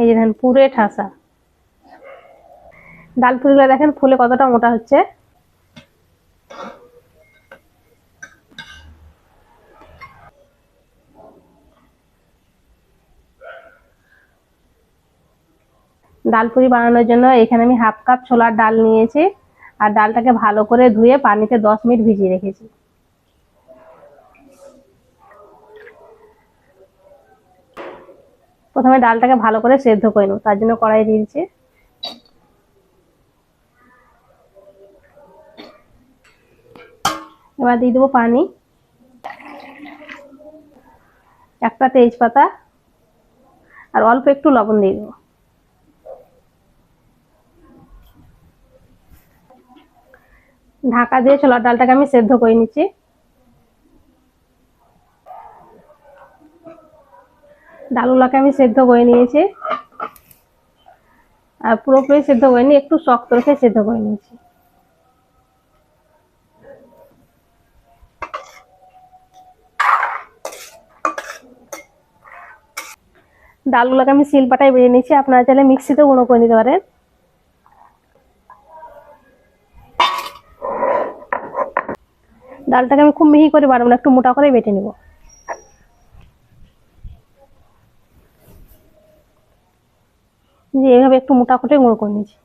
এই যে দেখেন, পুরে ঠাসা। ডাল পুরিগুলো দেখেন, ফুলে কতটা মোটা হচ্ছে। ডাল পুরি বানানোর জন্য এখানে আমি হাফ কাপ ছোলার ডাল নিয়েছি, আর ডালটাকে ভালো করে ধুয়ে পানিতে দশ মিনিট ভিজিয়ে রেখেছি। প্রথমে ডালটাকে ভালো করে সেদ্ধ করে নেব, তার জন্য কড়াই দিয়েছি এবার দিয়ে দেবো পানি। একটা তেজপাতা আর অল্প একটু লবণ দিয়ে দেবো। ঢাকা দিয়ে ছোলার ডালটাকে আমি সেদ্ধ করে নিচ্ছি। ডালগুলোকে আমি সেদ্ধ করে নিয়েছি। আর পুরোপুরি সেদ্ধ করে নিয়ে একটু শক্ত রেখে সেদ্ধ করে নিয়েছি। ডালগুলোকে আমি শিলপাটায় বেড়ে নিয়েছি, আপনারা চাইলে মিক্সিতে গুঁড়ো করে নিতে পারেন। ডালটাকে আমি খুব মিহি করে বানাবো না, একটু মোটা করে বেটে নেব। যে এইভাবে একটু মোটা করে গুঁড়ো করে নিয়েছি।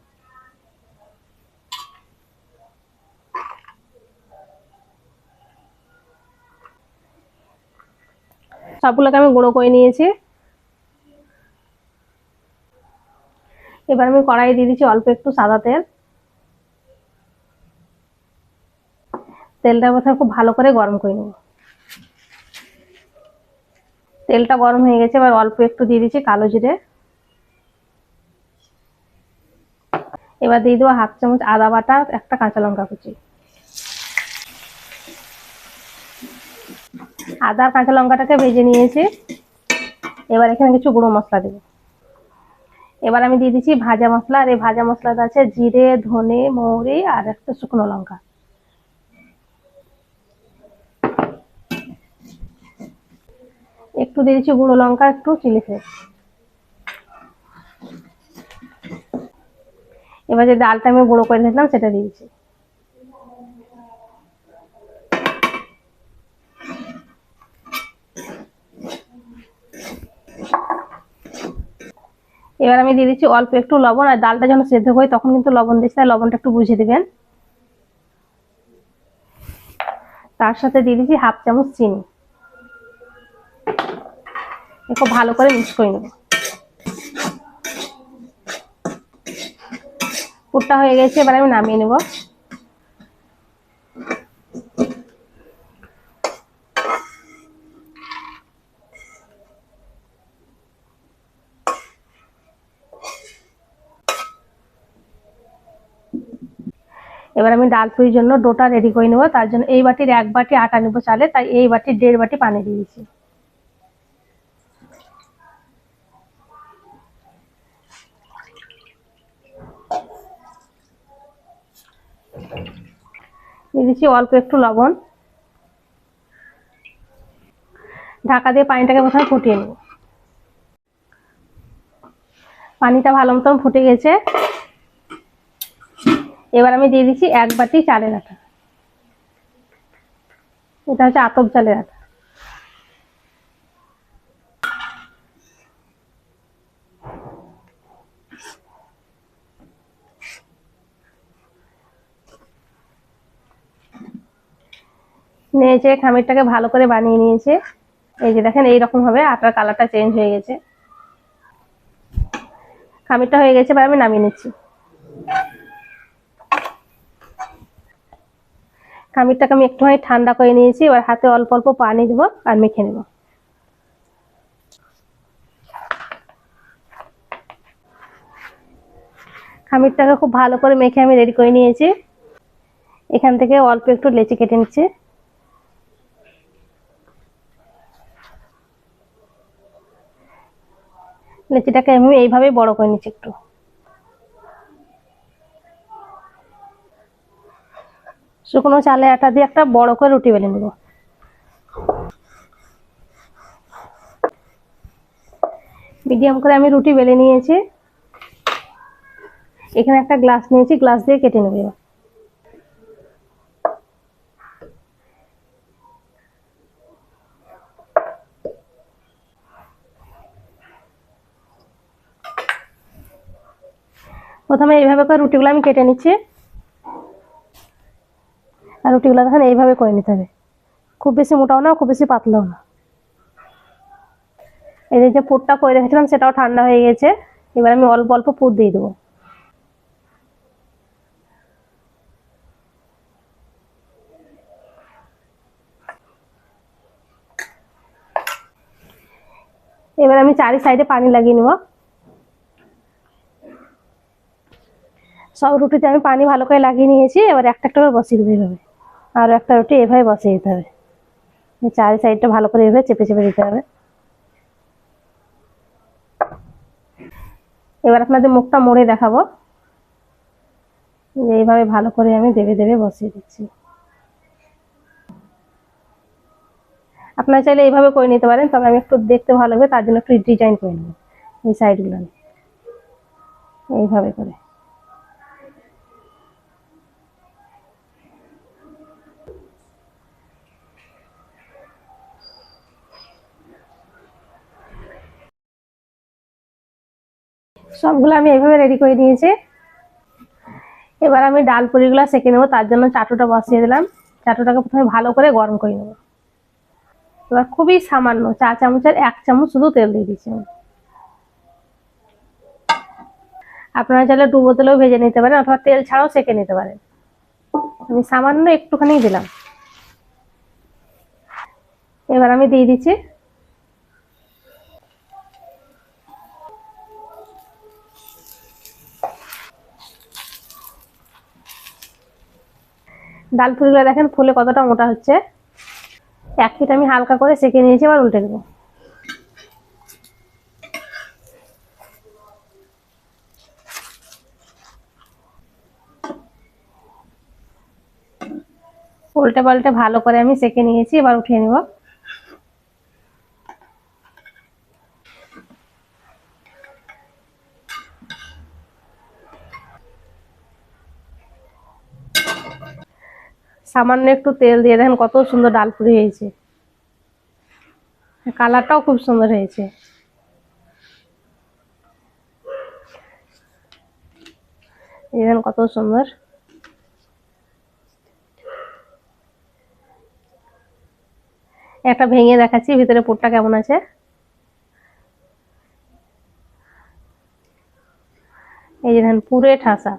সবগুলোকে আমি গুঁড়ো করে নিয়েছি। এবার আমি কড়াই দিয়ে দিচ্ছি অল্প একটু সাদা তেল। তেলটা প্রথমে খুব ভালো করে গরম করে নেব। তেলটা গরম হয়ে গেছে, এবার অল্প একটু দিয়ে দিচ্ছি কালো জিরে। এবার দিয়ে দেবো হাফ চামচ আদা বাটা, একটা কাঁচা লঙ্কা কুচি। আদা কাঁচা লঙ্কাটাকে ভেজে নিয়েছি। এবার এখানে কিছু গুঁড়ো মশলা দেবো। এবার আমি দিয়ে দিচ্ছি ভাজা মশলা, আর এই ভাজা মশলাটা আছে জিরে, ধনে, মৌরি, আর একটা শুকনো লঙ্কা। একটু দিয়ে দিচ্ছি গুঁড়ো লঙ্কা, একটু চিলি ফ্লেক্স। এবার যে ডালটা আমি গুঁড়ো করে রেখেছিলাম সেটা দিয়ে দিচ্ছি। এবার আমি দিয়ে দিচ্ছি অল্প একটু লবণ, আর ডালটা যখন সেদ্ধ করি তখন কিন্তু লবণ দিচ্ছি, তাই লবণটা একটু বুঝিয়ে দেবেন। তার সাথে দিয়ে দিচ্ছি হাফ চামচ চিনি। খুব ভালো করে মিক্স করে নেব। পুরটা হয়ে গেছে, এবার আমি নামিয়ে নেব। এবার আমি ডাল পুরির জন্য ডোটা রেডি করে নেব, তার জন্য এই বাটির এক বাটি আটা নেব চালে, তাই এই বাটির দেড় বাটি পানি দিয়েছি দিয়ে দিচ্ছি অল্প একটু লবণ। ঢাকা দিয়ে পানিটাকে প্রথমে ফুটিয়ে নেব। পানিটা ভালো মতন ফুটে গেছে। এবার আমি দিয়ে দিচ্ছি এক বাটি চালের আটা। এটা হচ্ছে আতপ চালের আটা। নিয়েছে, খামিরটাকে ভালো করে বানিয়ে নিয়েছে। এই যে দেখেন, এইরকম ভাবে আটার কালারটা চেঞ্জ হয়ে গেছে। খামিরটা হয়ে গেছে, এবার আমি নামিয়ে নিচ্ছি। খামিরটাকে আমি একটুখানি ঠান্ডা করে নিয়েছি, এবার হাতে অল্প অল্প পানি দেবো আর মেখে নেব। খামিরটাকে খুব ভালো করে মেখে আমি রেডি করে নিয়েছি। এখান থেকে অল্প একটু লেচি কেটে নিচ্ছি। লেচিটাকে আমি এইভাবে বড় করে নিচ্ছি একটু। শুকনো চালে আটা দিয়ে একটা বড় করে রুটি বেলে নেব। মিডিয়াম করে আমি রুটি বেলে নিয়েছি। এখানে একটা গ্লাস নিয়েছি, গ্লাস দিয়ে কেটে নেব এবার। প্রথমে এইভাবে করে রুটিগুলো আমি কেটে নিচ্ছি। আর রুটিগুলো দেখেন এইভাবে করে নিতে হবে। খুব বেশি মোটাও না, খুব বেশি পাতলাও না। এই যে পুরটা করে রেখেছিলাম, সেটাও ঠান্ডা হয়ে গেছে। এবার আমি অল্প অল্প পুর দিয়ে দেবো। এবার আমি চারি সাইডে পানি লাগিয়ে নেব। সব রুটিতে আমি পানি ভালো করে লাগিয়ে নিয়েছি, এবার একটা একটা করে বসিয়ে দেবো এইভাবে আর একটা রুটি এভাবে বসিয়ে দিতে হবে। চারি সাইডটা ভালো করে এভাবে চেপে চেপে দিতে হবে। এবার আপনাদের মুখটা মোড়ে দেখাবো। এইভাবে ভালো করে আমি দেবে দেবে বসিয়ে দিচ্ছি। আপনারা চাইলে এইভাবে করে নিতে পারেন, তবে আমি একটু দেখতে ভালো হবে তার জন্য একটু ডিজাইন করে নেব এই সাইডগুলো এইভাবে করে। সবগুলো আমি এইভাবে রেডি করে নিয়েছি। এবার আমি ডাল পুরিগুলো সেঁকে নেব, তার জন্য চাটুটা বসিয়ে দিলাম। চাটুটাকে প্রথমে ভালো করে গরম করে নেব। এবার খুবই সামান্য চা চামচের এক চামচ শুধু তেল দিয়ে দিচ্ছি। আপনারা চাইলে ডুবো তেলেও ভেজে নিতে পারেন, অথবা তেল ছাড়াও সেঁকে নিতে পারেন। আমি সামান্য একটুখানি দিলাম। এবার আমি দিয়ে দিচ্ছি ডাল ফুলগুলো দেখেন, ফুলে কতটা মোটা হচ্ছে। এক পিঠ আমি হালকা করে সেঁকে নিয়েছি আবার উল্টে দেবো। উল্টে পাল্টে ভালো করে আমি সেঁকে নিয়েছি, এবার উঠিয়ে নেব। সামান্য একটু তেল দিয়ে দেখেন কত সুন্দর ডাল পুরি হয়েছে। কালারটাও খুব সুন্দর হয়েছে। দেখেন কত সুন্দর। একটা ভেঙে দেখাচ্ছি, ভিতরে পুরটা কেমন আছে? এই যে দেখেন পুরে ঠাসা।